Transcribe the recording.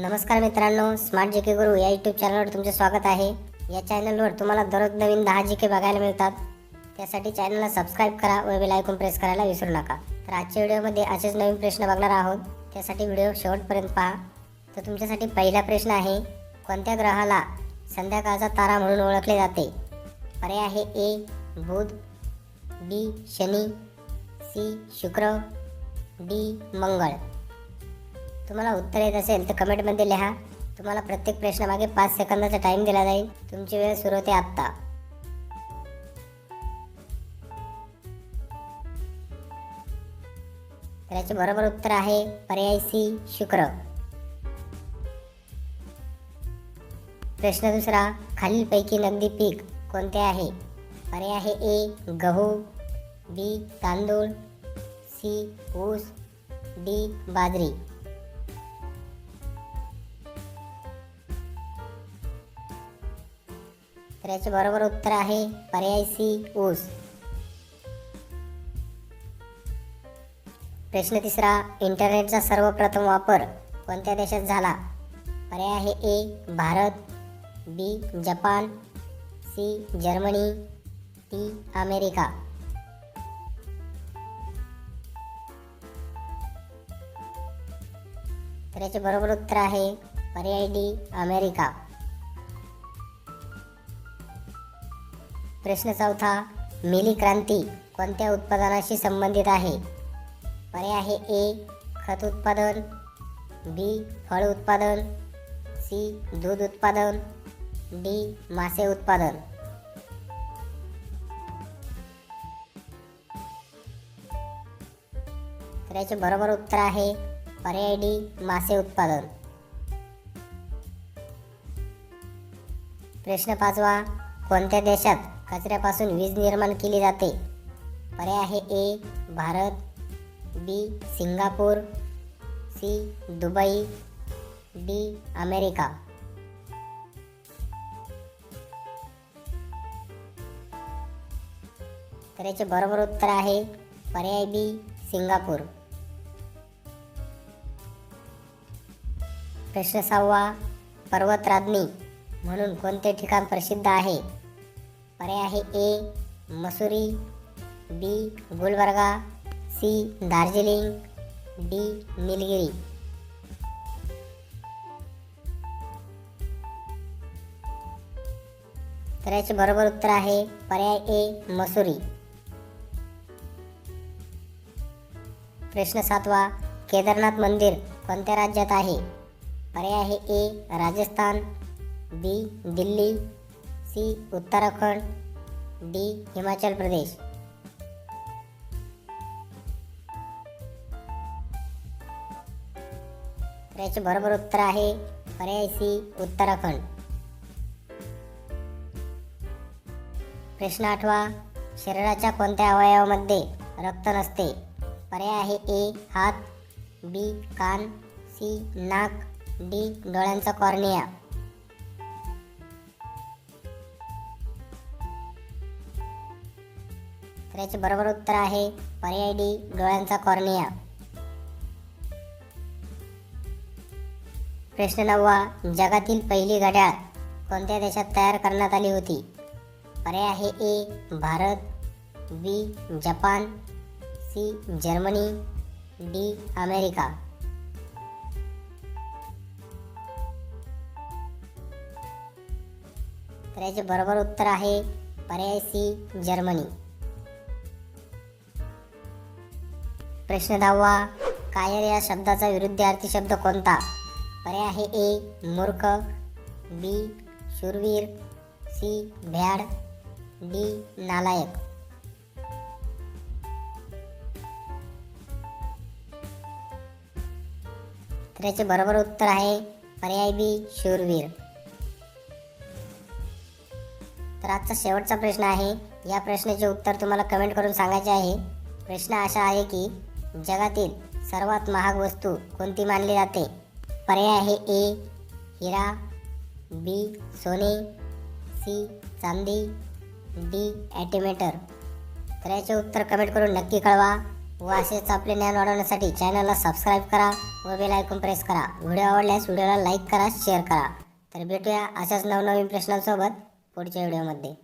नमस्कार मित्रांनो स्मार्ट जी के गुरु या यूट्यूब चॅनलवर तुमचे स्वागत आहे. या चॅनलवर तुम्हाला दररोज नवीन दहा जी के बघायला मिळतात. त्यासाठी चॅनलला सबस्क्राईब करा व बेल आयकॉन प्रेस करायला विसरू नका. तर आजच्या व्हिडिओमध्ये असेच नवीन प्रश्न बघणार आहोत. त्यासाठी व्हिडिओ शेवटपर्यंत पहा. तर तुमच्यासाठी पहिला प्रश्न आहे कोणत्या ग्रहाला संध्याकाळचा तारा म्हणून ओळखले जाते? पर्याय आहे ए बुध बी शनी सी शुक्र डी मंगळ. तुम्हाला उत्तर येत असेल तर कमेंटमध्ये लिहा. तुम्हाला प्रत्येक प्रश्नामागे पाच सेकंदाचा टाइम दिला जाईल. तुमची वेळ सुरू होते आत्ता. तर याचे बरोबर उत्तर आहे पर्याय सी शुक्र. प्रश्न दुसरा खालीलपैकी नगदी पीक कोणते आहे? पर्याय आहे ए गहू बी तांदूळ सी ऊस डी बाजरी. याचे बरोबर उत्तर आहे पर्याय सी ऊस. प्रश्न तिसरा इंटरनेटचा सर्वप्रथम वापर कोणत्या देशात झाला? पर्याय आहे A Bharat B Japan C Germany D America. तर याचे बरोबर उत्तर आहे पर्याय डी अमेरिका. प्रश्न चौथा मिली क्रांती कोणत्या उत्पादनाशी संबंधित आहे? पर्याय आहे ए खत उत्पादन बी फळ उत्पादन सी दूध उत्पादन डी मासे उत्पादन. तर याचे बरोबर उत्तर आहे पर्याय डी मासे उत्पादन. प्रश्न पाचवा कोणत्या देशात कचऱ्यापासून वीज निर्माण केली जाते. पर्याय आहे A Bharat B Singapore C Dubai D America. तर याचे बरोबर उत्तर आहे पर्याय बी सिंगापूर. प्रश्न सहावा पर्वतराज्ञी म्हणून कोणते ठिकाण प्रसिद्ध आहे? पर्याय आहे A, Mussoorie, B, Gulbarga, C, Darjeeling, D, Nilgiri. तर याचे बरोबर उत्तर आहे पर्याय ए, मसुरी. प्रश्न सातवा, केदारनाथ मंदिर कोणत्या राज्यात आहे? पर्याय आहे A, Rajasthan, B, Delhi C Uttarakhand D Himachal Pradesh. तर याचे बरोबर उत्तर आहे पर्याय सी उत्तराखंड. प्रश्न आठवा शरीराच्या कोणत्या अवयवामध्ये रक्त नसते? पर्याय आहे ए हात बी कान सी नाक डी डोळ्यांचा कॉर्निया. याचे बरोबर उत्तर आहे. पर्याय डी डोळ्यांचा कॉर्निया. प्रश्न नववा जगातील पहिली घड्याळ कोणत्या देशात तयार करण्यात आली होती? पर्याय आहे A Bharat B Japan C Germany D America. तर याचे बरोबर उत्तर आहे पर्याय सी जर्मनी. प्रश्न दहावा कायर या शब्दाचा विरुद्धार्थी शब्द कोणता? पर्याय आहे ए मूर्ख. बी शूरवीर. सी भ्याड. डी नालायक. तर याचे बरोबर उत्तर आहे पर्याय बी शूरवीर. तर आजचा शेवटचा प्रश्न आहे. या प्रश्नाचे उत्तर तुम्हाला कमेंट करून सांगायचे आहे. प्रश्न असा आहे की जगातील सर्वात महाग वस्तू कोणती मानली जाते? पर्याय आहे ए हिरा बी सोने सी चांदी डी ॲटिमेटर तर याचे उत्तर कमेंट करून नक्की कळवा व असेच आपले ज्ञान वाढवण्यासाठी चॅनलला सबस्क्राईब करा व बेल आयकॉन प्रेस करा. व्हिडिओ आवडल्यास व्हिडिओला लाईक करा शेअर करा. तर भेटूया अशाच नवनवीन प्रश्नांसोबत पुढच्या व्हिडिओमध्ये.